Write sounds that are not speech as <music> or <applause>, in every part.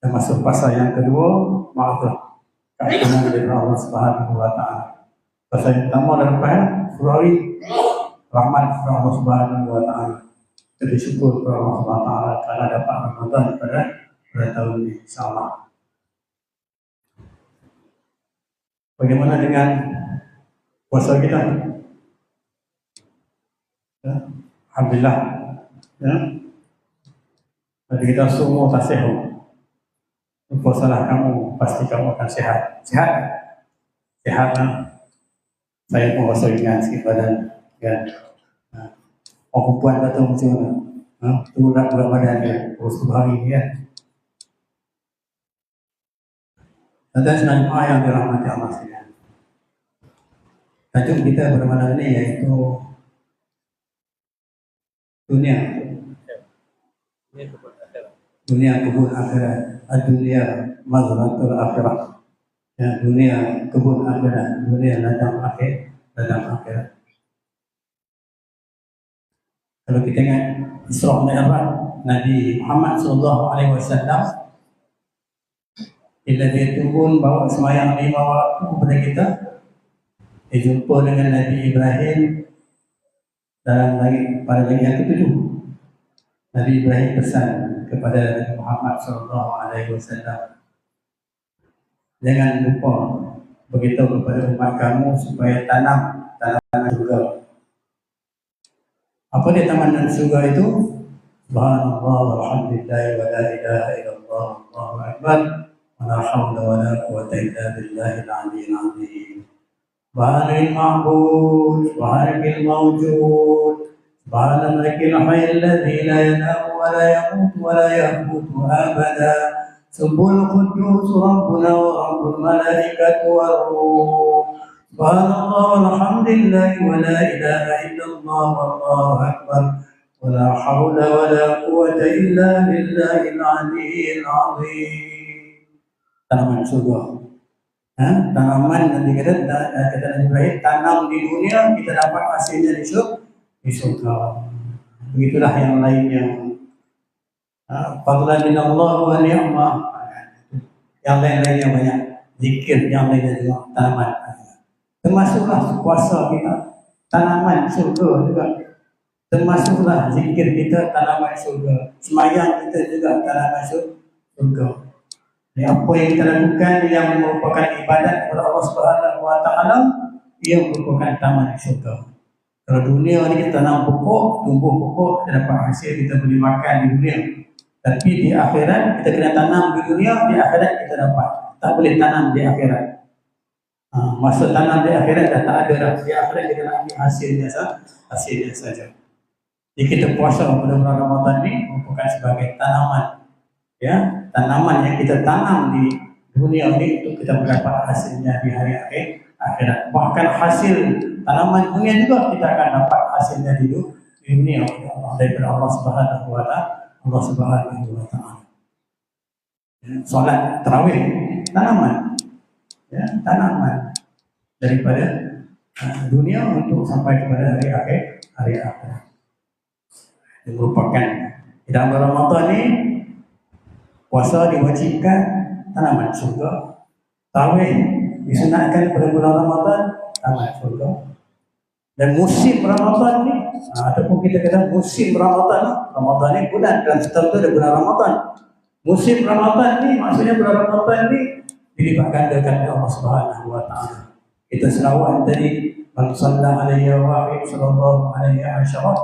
Dan masuk pasal yang kedua, maaflah. Keampunan dari Allah Subhanahu wa taala. Pasal yang pertama dan surah ini rahmat kepada Allah Subhanahu wa taala. Jadi syukur kepada Allah Subhanahu wa taala kerana dapat Ramadan pada pada tahun ini insyaallah. Bagaimana dengan puasa kita? Ya, Alhamdulillah. Ya. Jadi kita semua tak. Puasalah kamu, pasti kamu akan sehat. Sehat? Sehat lah. Saya pun rasa ingat sikit badan. Ya. Ha. Orang perempuan tak tahu macam mana. Ha? Turun berat badan dia. Terus hari ni kan. Dan senang doa yang dirahmati Allah sekalian. Tajuk kita pada malam ini iaitu dunia. Dunia kebun akhirat. Dunia mazratul akhirat. Ya, dunia kebun akhirat. Dunia ladang akhir. Ladang akhirat. Kalau kita ingat Isra Mi'raj Nabi Muhammad sallallahu alaihi wasallam bila dia turun bawa semayang lima waktu kepada kita dia jumpa dengan Nabi Ibrahim dalam langit pada langit yang ketujuh Nabi Ibrahim pesan kepada Muhammad sallallahu alaihi wasallam. Jangan lupa beritahu kepada umat kamu supaya tanam tanaman surga. juga. Apa dia taman dan surga itu? Subhanallah walhamdulillah wa la ilaha illallah Allahu akbar wa la hawla wa la quwwata illa billahi al-aliyyil azim. Subhanal ma'bud, subhanal mawjud, subhanal hayy alladhi la yanam ولا يموت ولا يموت ابدا سبح القدوس ربنا ورب الملائكه والروح سبحان الله والحمد لله ولا اله الا الله والله اكبر ولا حول ولا قوه الا بالله العلي العظيم تمام surga ha? tanaman nanti kata kata Nabi Ibrahim tanam di dunia kita dapat hasilnya di surga di surga begitulah yang lainnya ha? fadlan min Allah wa ni'mah yang lain-lainnya banyak zikir yang lainnya juga tanaman. Termasuklah puasa kita tanaman surga juga. Termasuklah zikir kita tanaman surga semayang kita juga tanaman surga Ya, apa yang kita lakukan yang merupakan ibadat kepada Allah Subhanahu Wa Taala, ia merupakan taman syurga. Kalau dunia ni kita tanam pokok, tumbuh pokok, kita dapat hasil, kita boleh makan di dunia. Tapi di akhirat, kita kena tanam di dunia, di akhirat kita dapat. Tak boleh tanam di akhirat. Ha, masa tanam di akhirat dah tak ada dah. Di akhirat kita nak ambil hasilnya saja. Hasilnya saja. Jadi kita puasa pada bulan Ramadan ni merupakan sebagai tanaman ya tanaman yang kita tanam di dunia ini untuk kita mendapat hasilnya di hari akhir akhirat bahkan hasil tanaman dunia juga kita akan dapat hasilnya di dunia Allah daripada Allah Subhanahu wa taala Allah Subhanahu wa taala. Ya, solat tarawih tanaman. Ya tanaman. Daripada uh, dunia untuk sampai kepada hari akhir hari akhir ini merupakan dalam Ramadan ini puasa diwajibkan tanaman surga. Tawih disunatkan pada bulan Ramadan tanaman surga dan musim Ramadan ni ha, ataupun kita kata musim Ramadan Ramadan ni bulan setahun tu ada bulan Ramadan musim Ramadan ni maksudnya bulan Ramadan ni dilipat gandakan oleh Allah Subhanahu wa taala kita selawat tadi Man sallallahu alaihi wa sallallahu alaihi wa sallam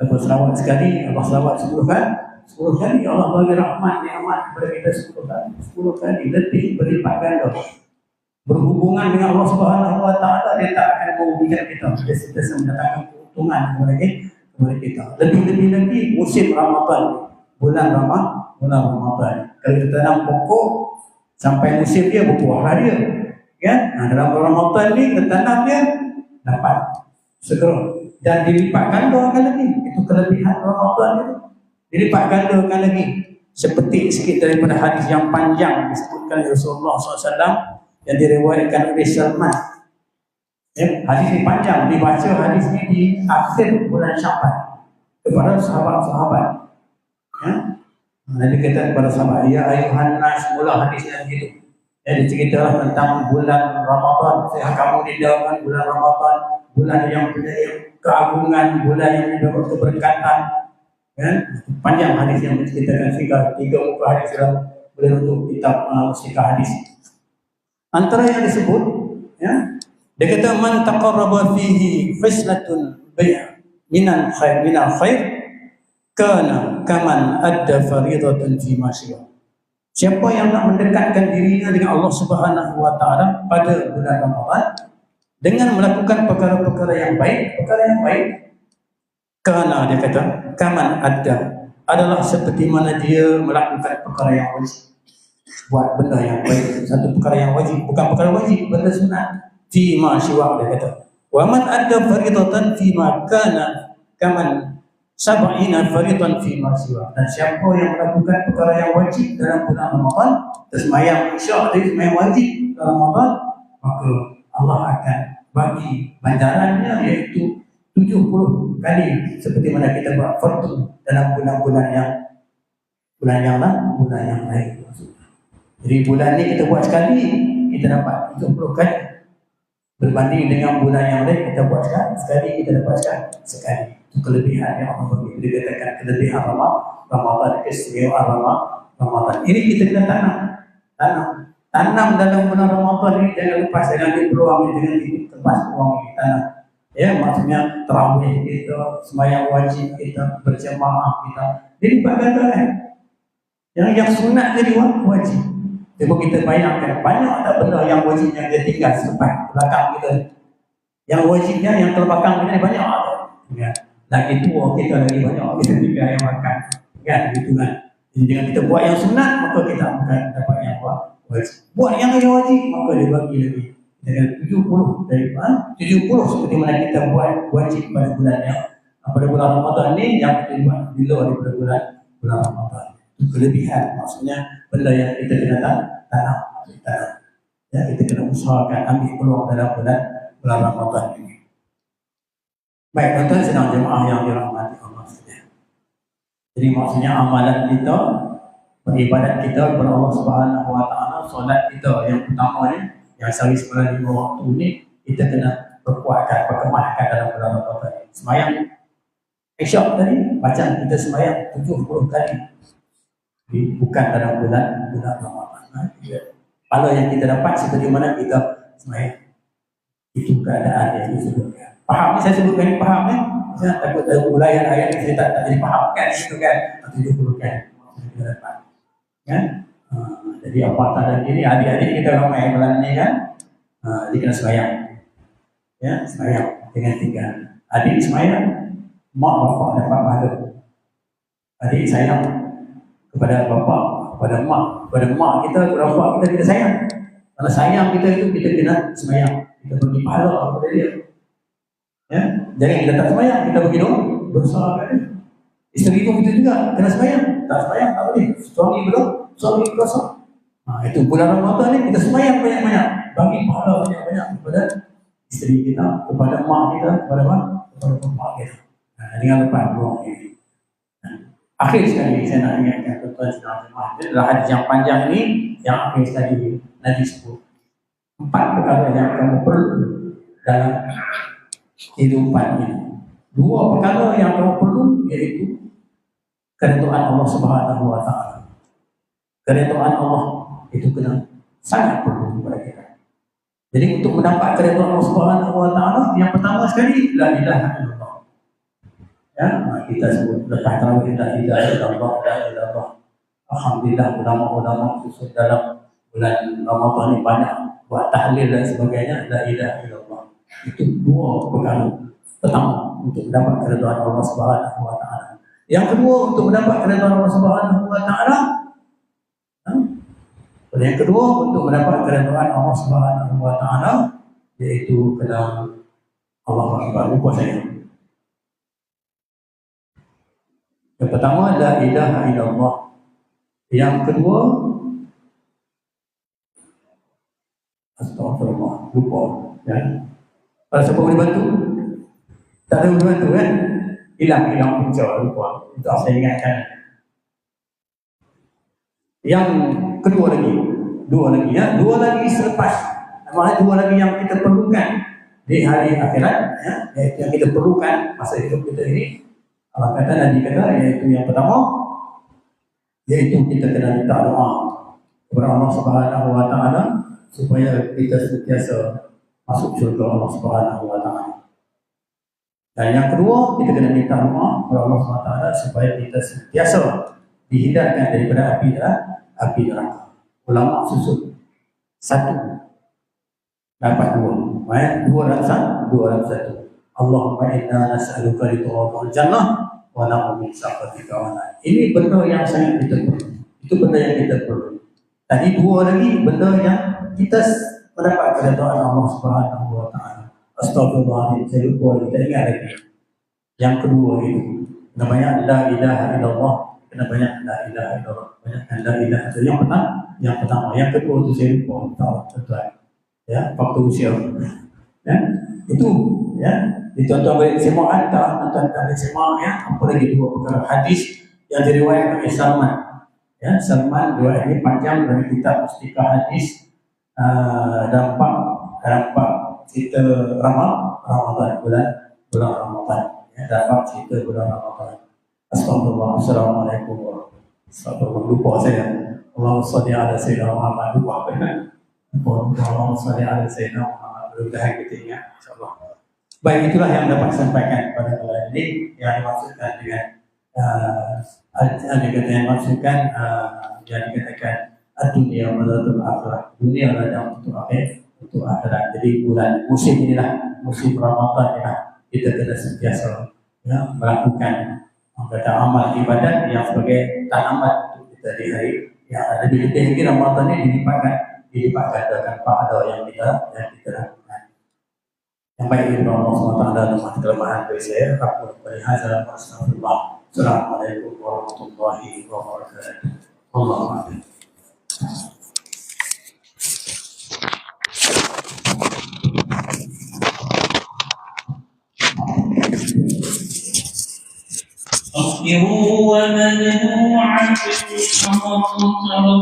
Lepas selawat sekali, Allah selawat sepuluh kan Sepuluh kali Allah bagi rahmat nikmat kepada kita sepuluh kali. Sepuluh kali lebih berlipat ganda. Berhubungan dengan Allah Subhanahu Wa Taala dia tak akan merugikan kita. Dia sentiasa mendatangkan keuntungan kepada kita. Kepada kita. Lebih-lebih lagi musim Ramadan. Bulan Ramadan. Bulan Ramadan. Kalau kita tanam pokok sampai musim dia berbuah dia. Ya? Nah, dalam Ramadan ni kita tanam dia dapat segera dan dilipat ganda lagi. Itu kelebihan Ramadan itu. Dilipat gandakan lagi seperti sikit daripada hadis yang panjang disebutkan oleh Rasulullah SAW yang diriwayatkan oleh Salman. Ya, hadis ini panjang dibaca hadis ini di akhir bulan Syaban kepada sahabat-sahabat. Ya. Nabi kata kepada sahabat, Ya ayuhan nas, mula hadis yang itu. Jadi ceritalah tentang bulan Ramadan. Saya kamu didalamkan bulan Ramadan, bulan yang punya keagungan, bulan yang mendapat keberkatan. Kan? Panjang hadis yang menceritakan tiga, tiga muka hadis dalam boleh untuk kitab uh, hadis. Antara yang disebut, ya, dia kata man taqarraba fihi fislatun bay' minan khair minal khair kana kaman adda faridatan fi ma Siapa yang nak mendekatkan dirinya dengan Allah Subhanahu wa taala pada bulan Ramadan dengan melakukan perkara-perkara yang baik, perkara yang baik kerana dia kata kaman ada adalah seperti mana dia melakukan perkara yang wajib buat benda yang baik satu perkara yang wajib bukan perkara wajib benda sunat. Fi ma siwa dia kata. Wa man adda faridatan fi ma kana kaman sab'ina faridan fi ma siwa dan siapa yang melakukan perkara yang wajib dalam bulan Ramadan tersemayam isyak dari semayam wajib dalam Ramadan maka Allah akan bagi bandarannya iaitu 70 kali seperti mana kita buat fardu dalam bulan-bulan yang bulan yang lain bulan yang lain jadi bulan ni kita buat sekali kita dapat 70 kali berbanding dengan bulan yang lain kita buat sekali kita dapat sekali kelebihan yang Allah bagi. Dia katakan kelebihan Ramadan, Ramadan keistimewaan Ramadan, Ramadan. Ini kita kena tanam. Tanam. Tanam dalam bulan Ramadan ini jangan lepas dengan di peluang ini dengan di tempat peluang ini tanam. Ya, maksudnya terawih kita, sembahyang wajib kita, berjemaah kita. Jadi bagaimana? Yang yang sunat jadi wajib. Cuba kita bayangkan banyak tak benda yang wajib yang dia tinggal selepas belakang kita. Yang wajibnya yang terbakang kita banyak ada. Ya. Lagi tua kita lagi banyak kita tinggal yang makan. Kan gitu kan? Jadi dengan kita buat yang sunat maka kita akan dapat yang buat wajib. Buat yang yang wajib maka dia bagi lagi. Dengan 70 dari tujuh puluh seperti mana kita buat wajib pada bulan yang pada bulan Ramadan ni yang kita buat di luar daripada bulan bulan Ramadan kelebihan maksudnya benda yang kita kena tanam kita ya kita kena usahakan ambil peluang dalam bulan bulan Ramadan ini Baik, tuan-tuan sedang jemaah yang dirahmati Allah sekalian. Jadi maksudnya amalan kita, beribadat kita kepada Allah Subhanahu Wa Taala, solat kita yang pertama ni, yang sehari sembilan lima waktu ni, kita kena perkuatkan, perkemahkan dalam bulan Ramadan. Semayang Isyak tadi, baca kita semayang tujuh puluh kali. Bukan dalam bulan bulan Ramadan. Ha? Pahala yang kita dapat seperti mana kita semayang. Itu keadaan yang disebutkan. Faham ni saya sebutkan ni faham ni. Saya takut tahu ulayan ayat ni saya tak, tak jadi faham kan itu kan. Tujuh puluh kan. Kan? Uh, jadi apa tanda ini adik-adik kita ramai bulan ni kan. Uh, dia kena semayang. Ya, semayang dengan tiga. Adik semayang, mak bapak dapat pahala. Adik sayang kepada bapak, kepada mak, kepada mak kita, kepada bapak kita kita sayang. Kalau sayang kita itu kita kena semayang. Kita bagi pahala kepada dia. Ya, jangan kita tak semayang, kita pergi dong bersalah kan? Isteri pun kita juga kena semayang, tak semayang tak boleh. Suami belum, suami kuasa. Nah, itu bulan Ramadan ni kita semayang banyak-banyak, bagi pahala banyak-banyak kepada isteri kita, kepada mak kita, kepada mak, kepada bapak kita. Nah, dengan lepas buang ini. Akhir sekali saya nak ingatkan tuan-tuan sedang jemaah. Adalah hadis yang panjang ini yang akhir sekali Nabi sebut. Empat perkara yang kamu perlu dalam kehidupan ini. Dua perkara yang kamu perlu iaitu keridhaan Allah Subhanahu wa taala. Keridhaan Allah itu kena sangat perlu kepada kita. Jadi untuk mendapat keridhaan Allah Subhanahu wa taala yang pertama sekali la ilaha illallah. Ya, kita sebut lepas tahu kita tidak ada Allah, tidak ada Allah. Alhamdulillah ulama-ulama khusus dalam bulan Ramadan ini banyak buat tahlil dan sebagainya la ilaha illallah. Itu dua perkara. Pertama, untuk mendapat keridhaan Allah Subhanahu wa taala. Yang kedua, untuk mendapat keridhaan Allah Subhanahu wa taala. Ha? Yang kedua, untuk mendapat keridhaan Allah Subhanahu wa taala yaitu ke dalam Allah Akbar. Lupa saya. Yang pertama adalah ilaha illallah. Yang kedua Astagfirullah. Lupa. Ya. Kalau siapa boleh bantu? Tak ada boleh bantu kan? Hilang, hilang punca lupa. Itu saya ingatkan. Yang kedua lagi, dua lagi ya, dua lagi selepas, maksudnya dua lagi yang kita perlukan di hari akhirat, ya, yang kita perlukan masa hidup kita ini. Allah kata Nabi kata, iaitu yang pertama, iaitu kita kena minta doa kepada Allah Subhanahu Wa Taala supaya kita sentiasa masuk syurga Allah Subhanahu Wa Taala. Dan yang kedua, kita kena minta doa kepada Allah SWT supaya kita sentiasa dihindarkan daripada api neraka. Api neraka. Ulama susun satu dapat dua. Eh? Dua dalam satu, dua dalam satu. Allahumma inna nas'aluka ridha jannah wa na'udzu min sakhatika wa. Ini benda yang sangat kita perlu. Itu benda yang kita perlu. Tadi dua lagi benda yang kita mendapat keridhaan Allah Subhanahu wa taala. Astagfirullahaladzim, saya lupa kita ingat lagi. Yang kedua itu, namanya La ilaha illallah. Kena banyak La ilaha illallah. Banyak La ilaha illallah. Yang pertama, yang pertama. Yang kedua itu saya lupa. Tahu, tuan Ya, faktor usia. Ya, itu, ya. Di tuan-tuan balik semak hantar, tuan-tuan balik semak, ya. Apa lagi dua perkara hadis yang diriwayatkan oleh Salman. Ya, Salman dua ini panjang dari kitab Mustika Hadis uh, dampak dampak kita ramal Ramadan bulan bulan Ramadan ya, dapat kita bulan Ramadan. Assalamualaikum warahmatullahi wabarakatuh. Lupa saya. Allahumma salli ala sayyidina Muhammad. Lupa <laughs> ya? Allahumma salli ala sayyidina Muhammad. Mudah-mudahan kita ingat. InsyaAllah. Baik, itulah yang dapat sampaikan pada kali ini yang dimaksudkan dengan uh, ada kata yang maksudkan uh, yang dikatakan dunia madatul akhirat dunia adalah untuk akhir untuk akhirat. Jadi bulan musim inilah musim Ramadan inilah kita kena sentiasa ya, melakukan kata amal ibadat yang sebagai tanaman untuk kita di hari yang ada di lebih lagi Ramadan ini dilipatkan dilipatkan dengan pahala yang kita yang kita lakukan Yang baik itu Allah SWT lemah kelemahan dari saya. Aku dari hazar Astagfirullah. Assalamualaikum warahmatullahi wabarakatuh. Allah اصبروا ومنعوا عن الحمر ترى